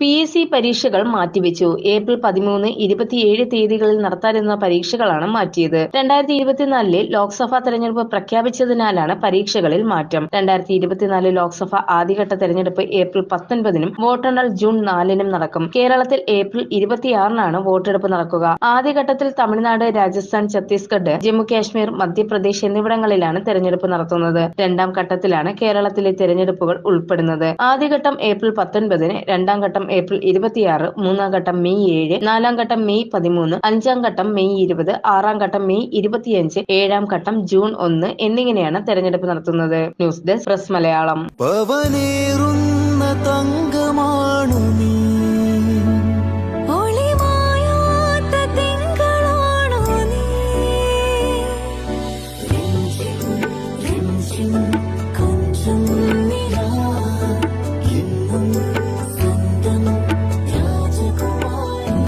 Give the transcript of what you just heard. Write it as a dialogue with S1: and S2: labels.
S1: P S C പരീക്ഷകൾ മാറ്റിവെച്ചു. April പതിമൂന്ന് ഇരുപത്തിയേഴ് തീയതികളിൽ നടത്താനിരുന്ന പരീക്ഷകളാണ് മാറ്റിയത്. രണ്ടായിരത്തി ഇരുപത്തിനാലിലെ ലോക്സഭാ തെരഞ്ഞെടുപ്പ് പ്രഖ്യാപിച്ചതിനാലാണ് പരീക്ഷകളിൽ മാറ്റം. രണ്ടായിരത്തി ഇരുപത്തിനാല് ലോക്സഭ ആദ്യഘട്ട തെരഞ്ഞെടുപ്പ് ഏപ്രിൽ പത്തൊൻപതിനും വോട്ടെണ്ണൽ ജൂൺ നാലിനും നടക്കും. കേരളത്തിൽ ഏപ്രിൽ ഇരുപത്തിയാറിനാണ് വോട്ടെടുപ്പ് നടക്കുക. ആദ്യഘട്ടത്തിൽ തമിഴ്നാട് രാജസ്ഥാൻ ഛത്തീസ്ഗഡ് ജമ്മു കാശ്മീർ മധ്യപ്രദേശ് എന്നിവിടങ്ങളിലാണ് തെരഞ്ഞെടുപ്പ് നടത്തുന്നത്. രണ്ടാം ഘട്ടത്തിലാണ് കേരളത്തിലെ തെരഞ്ഞെടുപ്പുകൾ ഉൾപ്പെടുന്നത്. ആദ്യഘട്ടം ഏപ്രിൽ പത്തൊൻപതിന് രണ്ടാം ഘട്ടം ഏപ്രിൽ ഇരുപത്തിയാറ് മൂന്നാം ഘട്ടം മെയ് ഏഴ് നാലാം ഘട്ടം മെയ് പതിമൂന്ന് അഞ്ചാം ഘട്ടം മെയ് ഇരുപത് ആറാം ഘട്ടം മെയ് ഇരുപത്തിയഞ്ച് ഏഴാം ഘട്ടം ജൂൺ ഒന്ന് എന്നിങ്ങനെയാണ് തെരഞ്ഞെടുപ്പ് നടത്തുന്നത്. News desk press Malayalam.
S2: പവനേറുന്ന
S3: രാജകുമാരി